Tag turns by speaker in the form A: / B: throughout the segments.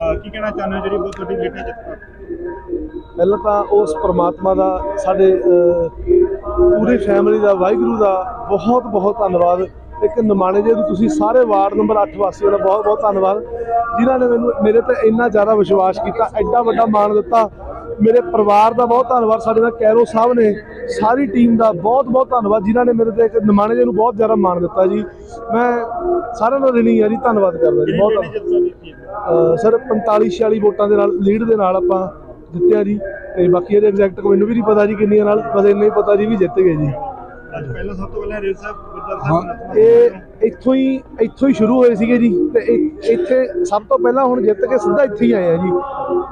A: ਕੀ ਕਹਿਣਾ ਚਾਹੁੰਦੇ ਹੋ ਜਿਹੜੀ ਬਹੁਤ ਵੱਡੀ ਜਿੱਤ ਜਿੱਤ
B: ਪਹਿਲਾਂ ਤਾਂ ਉਸ ਪ੍ਰਮਾਤਮਾ ਦਾ, ਸਾਡੇ ਪੂਰੀ ਫੈਮਿਲੀ ਦਾ, ਵਾਹਿਗੁਰੂ ਦਾ ਬਹੁਤ ਬਹੁਤ ਧੰਨਵਾਦ। ਇੱਕ ਨਿਮਾਣੇ ਜੇ ਨੂੰ ਤੁਸੀਂ ਸਾਰੇ ਵਾਰਡ ਨੰਬਰ 8 ਵਾਸੀਆਂ ਦਾ ਬਹੁਤ ਬਹੁਤ ਧੰਨਵਾਦ, ਜਿਨ੍ਹਾਂ ਨੇ ਮੈਨੂੰ, ਮੇਰੇ ਤੇ ਇੰਨਾ ਜ਼ਿਆਦਾ ਵਿਸ਼ਵਾਸ ਕੀਤਾ, ਐਡਾ ਵੱਡਾ ਮਾਣ ਦਿੱਤਾ। ਮੇਰੇ ਪਰਿਵਾਰ ਦਾ ਬਹੁਤ ਧੰਨਵਾਦ ਸਾਡੇ ਨਾਲ ਕੈਰੋ ਸਾਹਿਬ ਨੇ ਸਾਰੀ ਟੀਮ ਦਾ ਬਹੁਤ ਬਹੁਤ ਧੰਨਵਾਦ ਜਿਨ੍ਹਾਂ ਨੇ ਮੇਰੇ ਤੇ ਇੱਕ ਨਿਮਾਣੇ ਨੂੰ ਬਹੁਤ ਜ਼ਿਆਦਾ ਮਾਣ ਦਿੱਤਾ ਜੀ। ਮੈਂ ਸਾਰਿਆਂ ਦਾ ਰਿਣੀ ਆ ਜੀ ਧੰਨਵਾਦ ਕਰਦਾ ਜੀ ਬਹੁਤ ਸਰ 45 46 ਵੋਟਾਂ ਦੇ ਨਾਲ ਲੀਡ ਦੇ ਨਾਲ ਆਪਾਂ ਜਿੱਤਿਆ ਜੀ ਤੇ ਬਾਕੀ ਇਹਦੇ ਐਗਜ਼ੈਕਟ ਮੈਨੂੰ ਵੀ ਨਹੀਂ ਪਤਾ ਜੀ ਕਿੰਨੀਆਂ ਨਾਲ ਬਸ ਇੰਨਾ ਹੀ ਪਤਾ ਜੀ ਵੀ ਜਿੱਤ ਗਏ ਜੀ।
A: ਅੱਜ ਪਹਿਲਾਂ ਸਭ ਤੋਂ ਪਹਿਲਾਂ ਰੇਲ ਸਾਹਿਬ ਗੁਰਦੁਆਰਾ ਸਾਹਿਬ
B: ਇਹ ਇੱਥੋਂ ਹੀ ਇੱਥੋਂ ਹੀ ਸ਼ੁਰੂ ਹੋਏ ਸੀਗੇ ਜੀ ਤੇ ਇੱਥੇ ਸਭ ਤੋਂ ਪਹਿਲਾਂ ਹੁਣ ਜਿੱਤ ਕੇ ਸਿੱਧਾ ਇੱਥੇ ਹੀ ਆਏ ਆ ਜੀ।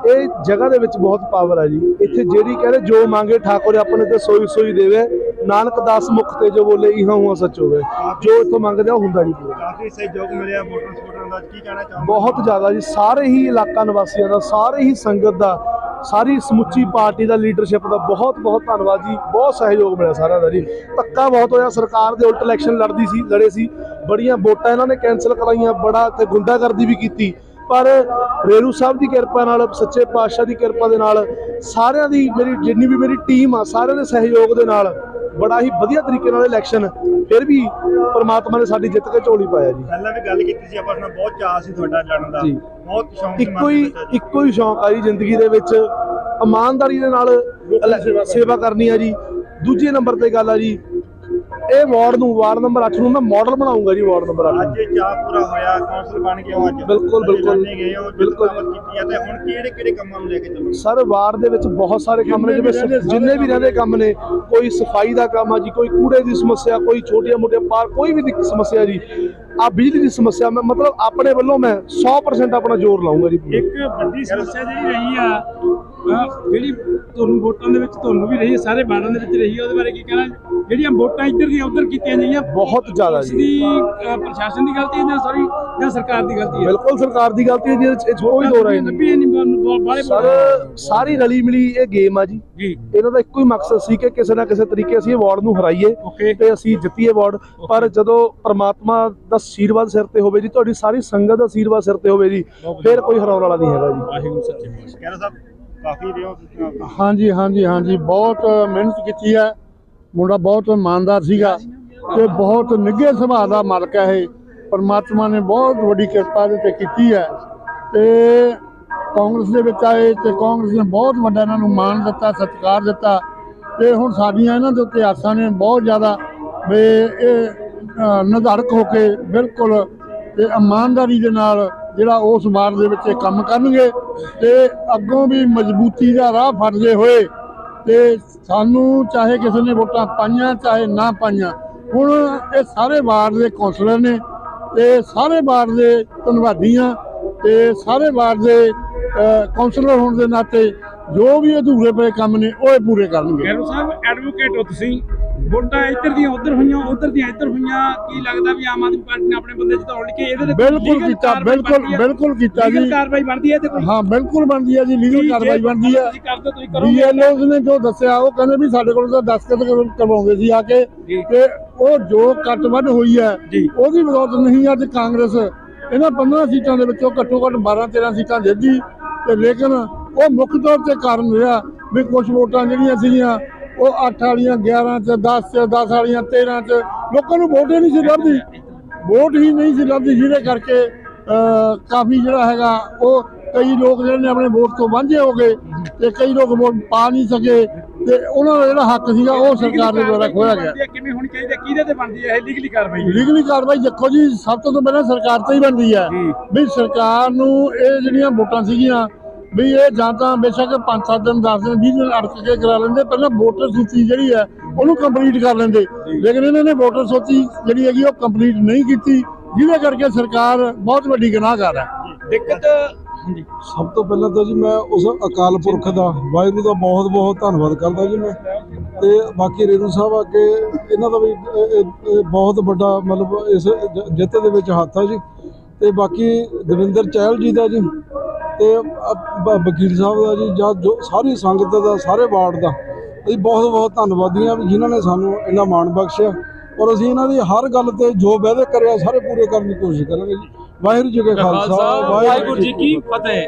B: ਇਹ ਜਗ੍ਹਾ ਦੇ ਵਿੱਚ ਬਹੁਤ ਪਾਵਰ ਆ ਜੀ। ਇੱਥੇ ਜਿਹੜੀ ਕਹਿੰਦੇ ਜੋ ਮੰਗੇ ਠਾਕੁਰ ਆਪਣੇ ਤੇ ਸੋਈ ਸੋਈ ਦੇਵੇ ਨਾਨਕ ਦਾਸ ਮੁਖ ਤੇ ਜੋ ਬੋਲੇ ਇਹਾਂ ਹੁਆ ਸੱਚ ਹੋਵੇ। ਜੋ ਇੱਥੋਂ ਮੰਗਦੇ ਆ ਹੁੰਦਾ ਜੀ
A: ਕਾਫੀ ਸਹਿਯੋਗ ਮਿਲਿਆ ਵੋਟਰ ਸਪੋਰਟਰਾਂ ਦਾ ਕੀ ਕਹਿਣਾ ਚਾਹੁੰਦੇ
B: ਬਹੁਤ ਜ਼ਿਆਦਾ ਜੀ ਸਾਰੇ ਹੀ ਇਲਾਕਾ ਨਿਵਾਸੀਆਂ ਦਾ ਸਾਰੇ ਹੀ ਸੰਗਤ ਦਾ ਸਾਰੀ ਸਮੁੱਚੀ ਪਾਰਟੀ ਦਾ ਲੀਡਰਸ਼ਿਪ ਦਾ ਬਹੁਤ ਬਹੁਤ ਧੰਨਵਾਦ ਜੀ। ਬਹੁਤ ਸਹਿਯੋਗ ਮਿਲਿਆ ਸਾਰਿਆਂ ਦਾ ਜੀ। ਧੱਕਾ ਬਹੁਤ ਹੋਇਆ ਸਰਕਾਰ ਦੇ ਉਲਟ ਇਲੈਕਸ਼ਨ ਲੜਦੀ ਸੀ ਲੜੇ ਸੀ। ਬੜੀਆਂ ਵੋਟਾਂ ਇਹਨਾਂ ਨੇ ਕੈਨਸਲ ਕਰਾਈਆਂ ਬੜਾ ਤੇ ਗੁੰਡਾਗਰਦੀ ਵੀ ਕੀਤੀ। ਪਰ ਰੇਰੂ ਸਾਹਿਬ ਦੀ ਕਿਰਪਾ ਨਾਲ ਸੱਚੇ ਪਾਤਸ਼ਾਹ ਦੀ ਕਿਰਪਾ ਦੇ ਨਾਲ ਸਾਰਿਆਂ ਦੀ ਮੇਰੀ ਜਿੰਨੀ ਵੀ ਮੇਰੀ ਟੀਮ ਆ ਸਾਰਿਆਂ ਦੇ ਸਹਿਯੋਗ ਦੇ ਨਾਲ ਬੜਾ ਹੀ ਵਧੀਆ ਤਰੀਕੇ ਨਾਲ ਇਲੈਕਸ਼ਨ ਫਿਰ ਵੀ ਪ੍ਰਮਾਤਮਾ ਨੇ ਸਾਡੀ ਜਿੱਤ ਕੇ ਝੋਲੀ ਪਾਇਆ ਜੀ
A: ਪਹਿਲਾਂ ਵੀ ਗੱਲ ਕੀਤੀ ਸੀ ਆਪਾਂ ਨਾਲ ਬਹੁਤ ਚਾਅ ਸੀ ਤੁਹਾਡਾ ਜਾਣਨ ਦਾ
B: ਜੀ।
A: ਬਹੁਤ ਸ਼ੌਂਕ ਸੀ
B: ਇੱਕੋ ਹੀ। ਇੱਕੋ ਹੀ ਸ਼ੌਂਕ ਆ ਜੀ ਜ਼ਿੰਦਗੀ ਦੇ ਵਿੱਚ ਇਮਾਨਦਾਰੀ ਦੇ ਨਾਲ ਸੇਵਾ ਕਰਨੀ ਆ ਜੀ ਦੂਜੇ ਨੰਬਰ ਤੇ ਗੱਲ ਆ ਜੀ ਇਹ ਵਾਰਡ ਨੂੰ ਵਾਰਡ ਨੰਬਰ 8 ਨੂੰ ਮੈਂ ਮਾਡਲ ਬਣਾਉਂਗਾ ਜੀ ਵਾਰਡ ਨੰਬਰ 8
A: ਅੱਜ ਇਹ ਚਾਅ ਪੂਰਾ ਹੋਇਆ ਕੌਂਸਲ ਬਣ ਕੇ ਅੱਜ
B: ਬਿਲਕੁਲ, ਬਿਲਕੁਲ। ਬਿਲਕੁਲ।
A: ਬਿਲਕੁਲ ਕੀਤੀ ਹੈ ਤੇ ਹੁਣ ਕਿਹੜੇ ਕਿਹੜੇ ਕੰਮਾਂ ਨੂੰ ਲੈ ਕੇ ਚੱਲੋਗੇ
B: ਸਰ ਵਾਰਡ ਦੇ ਵਿੱਚ ਬਹੁਤ ਸਾਰੇ ਕੰਮ ਨੇ ਜਿਵੇਂ ਜਿੰਨੇ ਵੀ ਰਹਿੰਦੇ ਕੰਮ ਨੇ ਕੋਈ ਸਫ਼ਾਈ ਦਾ ਕੰਮ ਆ ਜੀ ਕੋਈ ਕੂੜੇ ਦੀ ਸਮੱਸਿਆ ਕੋਈ ਛੋਟੀਆਂ ਮੋਟੀਆਂ ਪਾਰ ਕੋਈ ਵੀ ਸਮੱਸਿਆ ਜੀ ਆ ਬਿਜਲੀ ਦੀ ਸਮੱਸਿਆ ਮੈਂ ਮਤਲਬ ਆਪਣੇ ਵੱਲੋਂ ਮੈਂ 100% ਆਪਣਾ ਜ਼ੋਰ ਲਾਉਂਗਾ ਜੀ।
C: ਇੱਕ ਵੱਡੀ ਸਮੱਸਿਆ ਜਿਹੜੀ ਰਹੀ ਆ ਜਿਹੜੀ ਤੁਹਾਨੂੰ ਵੋਟਾਂ ਦੇ ਵਿੱਚ ਤੁਹਾਨੂੰ ਵੀ ਰਹੀ ਹੈ ਸਾਰੇ ਬਾੜਾਂ ਦੇ ਵਿੱਚ ਰਹੀ ਹੈ ਉਹਦੇ ਬਾਰੇ ਕੀ ਕਹਿਣਾ ਜਿਹੜੀਆਂ ਵੋਟਾਂ ਇੱਧਰ ਦੀਆਂ ਉੱਧਰ ਕੀਤੀਆਂ ਗਈਆਂ
B: ਬਹੁਤ ਜ਼ਿਆਦਾ ਜੀ।
C: ਦੀ ਪ੍ਰਸ਼ਾਸਨ ਦੀ ਗਲਤੀ ਹੈ ਜਾਂ ਸੌਰੀ ਜਾਂ ਸਰਕਾਰ ਦੀ ਗਲਤੀ ਹੈ?
B: ਬਿਲਕੁਲ ਸਰਕਾਰ ਦੀ ਗਲਤੀ ਹੈ ਜੀ ਇਹਦੇ 'ਚ ਇਹ 'ਚ ਕੋਈ ਦੋ ਰਾਏ ਨਹੀਂ ਸਰ ਸਾਰੀ ਰਲੀ ਮਿਲੀ ਇਹ ਗੇਮ ਆ ਜੀ।
C: ਜੀ।
B: ਇਹਨਾਂ ਦਾ ਇੱਕੋ ਹੀ ਮਕਸਦ ਸੀ ਕਿ ਕਿਸੇ ਨਾ ਕਿਸੇ ਤਰੀਕੇ ਅਸੀਂ ਇਹ ਵਾਰਡ ਨੂੰ ਹਰਾਈਏ ਤੇ ਅਸੀਂ ਜਿੱਤੀਏ ਵਾਰਡ ਪਰ ਜਦੋਂ ਪ੍ਰਮਾਤਮਾ ਦਾ ਆਸ਼ੀਰਵਾਦ ਸਿਰ ਤੇ ਹੋਵੇ ਜੀ ਤੁਹਾਡੀ ਸਾਰੀ ਸੰਗਤ ਦਾ ਆਸ਼ੀਰਵਾਦ ਸਿਰ ਤੇ ਹੋਵੇ ਜੀ ਫਿਰ ਕੋਈ ਹਰਾਉਣ ਵਾਲਾ ਨਹੀਂ ਹੈਗਾ ਜੀ।
C: ਵਾਹਿਗੁਰੂ ਸੱਚੇ ਪਾਤਸ਼ਾਹ।
A: ਕਹਿ ਸਾਹਿਬ ਕਾਫੀ ਰਿਓ ਤੁਸੀਂ
D: ਹਾਂਜੀ ਹਾਂਜੀ ਹਾਂਜੀ। ਬਹੁਤ ਮਿਹਨਤ ਕੀਤੀ ਹੈ। ਮੁੰਡਾ ਬਹੁਤ ਇਮਾਨਦਾਰ ਸੀਗਾ ਤੇ ਬਹੁਤ ਨਿੱਘੇ ਸੁਭਾਅ ਦਾ ਮਾਲਕ ਹੈ ਇਹ। ਪਰਮਾਤਮਾ ਨੇ ਬਹੁਤ ਵੱਡੀ ਕਿਰਪਾ ਇਹਦੇ ਤੇ ਕੀਤੀ ਹੈ। ਤੇ ਕਾਂਗਰਸ ਦੇ ਵਿੱਚ ਆਏ ਤੇ ਕਾਂਗਰਸ ਨੇ ਬਹੁਤ ਵੱਡਾ ਇਹਨਾਂ ਨੂੰ ਮਾਣ ਦਿੱਤਾ ਸਤਿਕਾਰ ਦਿੱਤਾ। ਤੇ ਹੁਣ ਸਾਡੀਆਂ ਇਹਨਾਂ ਦੇ ਉੱਤੇ ਆਸਾਂ ਨੇ ਬਹੁਤ ਜ਼ਿਆਦਾ ਵੀ ਇਹ ਅ, ਨਿਰਧਾਰਕ ਹੋ ਕੇ ਬਿਲਕੁਲ ਤੇ ਇਮਾਨਦਾਰੀ ਦੇ ਨਾਲ ਜਿਹੜਾ ਉਸ ਵਾਰ ਦੇ ਵਿੱਚ ਕੰਮ ਕਰਨਗੇ ਤੇ ਅੱਗੋਂ ਵੀ ਮਜ਼ਬੂਤੀ ਦਾ ਰਾਹ ਫੜਦੇ ਹੋਏ। ਤੇ ਸਾਨੂੰ ਚਾਹੇ ਕਿਸੇ ਨੇ ਵੋਟਾਂ ਪਾਈਆਂ, ਚਾਹੇ ਨਾ ਪਾਈਆਂ, ਹੁਣ ਇਹ ਸਾਰੇ ਵਾਰਡ ਦੇ ਕੌਂਸਲਰ ਨੇ ਤੇ ਸਾਰੇ ਵਾਰਡ ਦੇ ਧੰਨਵਾਦੀਆਂ ਆ ਤੇ ਸਾਰੇ ਵਾਰਡ ਦੇ ਕੌਂਸਲਰ ਹੋਣ ਦੇ ਨਾਤੇ ਜੋ ਵੀ ਅਧੂਰੇ ਪਏ ਕੰਮ ਨੇ, ਉਹ ਇਹ ਪੂਰੇ ਕਰਨਗੇ।
C: ਗੈਰੂ ਸਾਹਿਬ ਐਡਵੋਕੇਟ ਹੋ ਤੁਸੀਂ। ਵੋਟਾਂ ਇੱਧਰ ਦੀਆਂ ਉੱਧਰ ਹੋਈਆਂ ਉੱਧਰ ਦੀਆਂ ਇੱਧਰ ਹੋਈਆਂ। ਕੀ ਲੱਗਦਾ ਵੀ ਆਮ ਆਦਮੀ ਪਾਰਟੀ ਨੇ ਆਪਣੇ ਬੰਦੇ ਜਿਤਾਉਣ ਲਈ ਇਹਦੇ ਤੇ
D: ਬਿਲਕੁਲ ਕੀਤਾ ਬਿਲਕੁਲ? ਬਿਲਕੁਲ ਕੀਤਾ ਜੀ।
C: ਕਾਰਵਾਈ ਬਣਦੀ ਹੈ ਤੇ ਕੋਈ?
D: ਹਾਂ ਬਿਲਕੁਲ ਬਣਦੀ ਹੈ ਜੀ ਲੀਗਲ ਕਾਰਵਾਈ ਬਣਦੀ ਹੈ।
C: ਤੁਸੀਂ ਕਰਦੇ ਤੁਸੀਂ ਕਰੋਗੇ।
D: ਨੇ ਜੋ ਦੱਸਿਆ ਉਹ ਕਹਿੰਦੇ ਵੀ ਸਾਡੇ ਕੋਲ ਤਾਂ ਦਸਤਖਤ ਕਰ- ਕਰਵਾਉਂਦੇ ਸੀ ਆ ਕੇ। ਤੇ ਉਹ ਜੋ ਕੱਟ ਵੱਢ ਹੋਈ ਹੈ। ਉਹਦੀ ਬਦੌਲਤ ਨਹੀਂ ਅੱਜ ਕਾਂਗਰਸ। ਇਹਨਾਂ 15 ਸੀਟਾਂ ਦੇ ਵਿੱਚੋਂ ਘੱਟੋ ਘੱਟ 12 13 ਸੀਟਾਂ ਜਿੱਤੀ ਤੇ ਲੇਕਿਨ ਉਹ ਮੁੱਖ ਤੌਰ ਤੇ ਕਾਰਨ ਰਿਹਾ ਵੀ ਕੁਝ ਵੋਟਾਂ ਜਿਹੜੀਆਂ ਸੀਗੀਆਂ ਉਹ 8 ਵਾਲੀਆਂ 11 ਚ 10 ਚ 10 ਵਾਲੀਆਂ 13 ਚ ਲੋਕਾਂ ਨੂੰ ਵੋਟ ਹੀ ਨਹੀਂ ਸੀ ਲੱਭਦੀ। ਵੋਟ ਹੀ ਨਹੀਂ ਸੀ ਲੱਭਦੀ ਜਿਹਦੇ ਕਰਕੇ ਕਾਫੀ ਜਿਹੜਾ ਹੈਗਾ ਉਹ ਕਈ ਲੋਕ ਜਿਹੜੇ ਨੇ ਆਪਣੇ ਵੋਟ ਤੋਂ ਵਾਂਝੇ ਹੋ ਗਏ ਤੇ ਕਈ ਲੋਕ ਵੋਟ ਪਾ ਨਹੀਂ ਸਕੇ ਤੇ ਉਹਨਾਂ ਦਾ ਜਿਹੜਾ ਹੱਕ ਸੀਗਾ ਉਹ ਸਰਕਾਰ ਦੇ ਦੁਆਰਾ ਖੋਇਆ ਗਿਆ।
C: ਕਿਵੇਂ ਹੋਣੀ ਚਾਹੀਦੀ ਹੈ ਕਿਹਦੇ ਤੇ ਬਣਦੀ ਹੈ ਇਹ ਲੀਗਲੀ ਕਾਰਵਾਈ
D: ਲੀਗਲੀ ਕਾਰਵਾਈ ਦੇਖੋ ਜੀ ਸਭ ਤੋਂ ਪਹਿਲਾਂ ਸਰਕਾਰ ਤੇ ਹੀ ਬਣਦੀ ਹੈ। ਵੀ ਸਰਕਾਰ ਨੂੰ ਇਹ ਜਿਹੜੀਆਂ ਵੋਟਾਂ ਸੀਗੀਆਂ ਵੀ ਇਹ ਜਾਂ ਤਾਂ ਬੇਸ਼ੱਕ 5-7 ਦਿਨ 10 ਦਿਨ 20 ਦਿਨ ਅੜਕ ਕੇ ਕਰਾ ਲੈਂਦੇ। ਪਹਿਲਾਂ ਵੋਟਰ ਸੂਚੀ ਜਿਹੜੀ ਹੈ ਉਹਨੂੰ ਕੰਪਲੀਟ ਕਰ ਲੈਂਦੇ। ਲੇਕਿਨ ਇਹਨਾਂ ਨੇ ਵੋਟਰ ਸੂਚੀ ਜਿਹੜੀ ਹੈਗੀ ਉਹ ਕੰਪਲੀਟ ਨਹੀਂ ਕੀਤੀ ਜਿਹਦੇ ਕਰਕੇ ਸਰਕਾਰ ਬਹੁਤ ਵੱਡੀ ਗੁਨਾਹਗਾਰ ਹੈ।
C: ਦਿੱਕਤ
E: ਸਭ ਤੋਂ ਪਹਿਲਾਂ ਤਾਂ ਜੀ ਮੈਂ ਉਸ ਅਕਾਲ ਪੁਰਖ ਦਾ ਵਾਹਿਗੁਰੂ ਦਾ ਬਹੁਤ ਬਹੁਤ ਧੰਨਵਾਦ ਕਰਦਾ ਜੀ ਮੈਂ। ਤੇ ਬਾਕੀ ਰੇਣੂ ਸਾਹਿਬ ਅੱਗੇ ਇਹਨਾਂ ਦਾ ਵੀ ਬਹੁਤ ਵੱਡਾ ਮਤਲਬ ਇਸ ਜਿੱਤ ਦੇ ਵਿੱਚ ਹੱਥ ਆ ਜੀ। ਤੇ ਬਾਕੀ ਦਵਿੰਦਰ ਚਹਿਲ ਜੀ ਦਾ ਜੀ ਤੇ ਵਕੀਲ ਸਾਹਿਬ ਦਾ ਜੀ ਜਾਂ ਜੋ ਸਾਰੀ ਸੰਗਤ ਦਾ ਸਾਰੇ ਵਾਰਡ ਦਾ ਅਸੀਂ ਬਹੁਤ ਬਹੁਤ ਧੰਨਵਾਦੀ ਵੀ ਜਿਨ੍ਹਾਂ ਨੇ ਸਾਨੂੰ ਇੰਨਾ ਮਾਣ ਬਖਸ਼ਿਆ। ਔਰ ਅਸੀਂ ਇਹਨਾਂ ਦੀ ਹਰ ਗੱਲ ਤੇ ਜੋ ਵਾਅਦੇ ਕਰਿਆ ਸਾਰੇ ਪੂਰੇ ਕਰਨ ਦੀ ਕੋਸ਼ਿਸ਼ ਕਰਾਂਗੇ ਜੀ। ਵਾਹਿਗੁਰੂ ਜੀ ਕਾ
C: ਖਾਲਸਾ ਵਾਹਿਗੁਰੂ ਜੀ ਕੀ ਫਤਿਹ।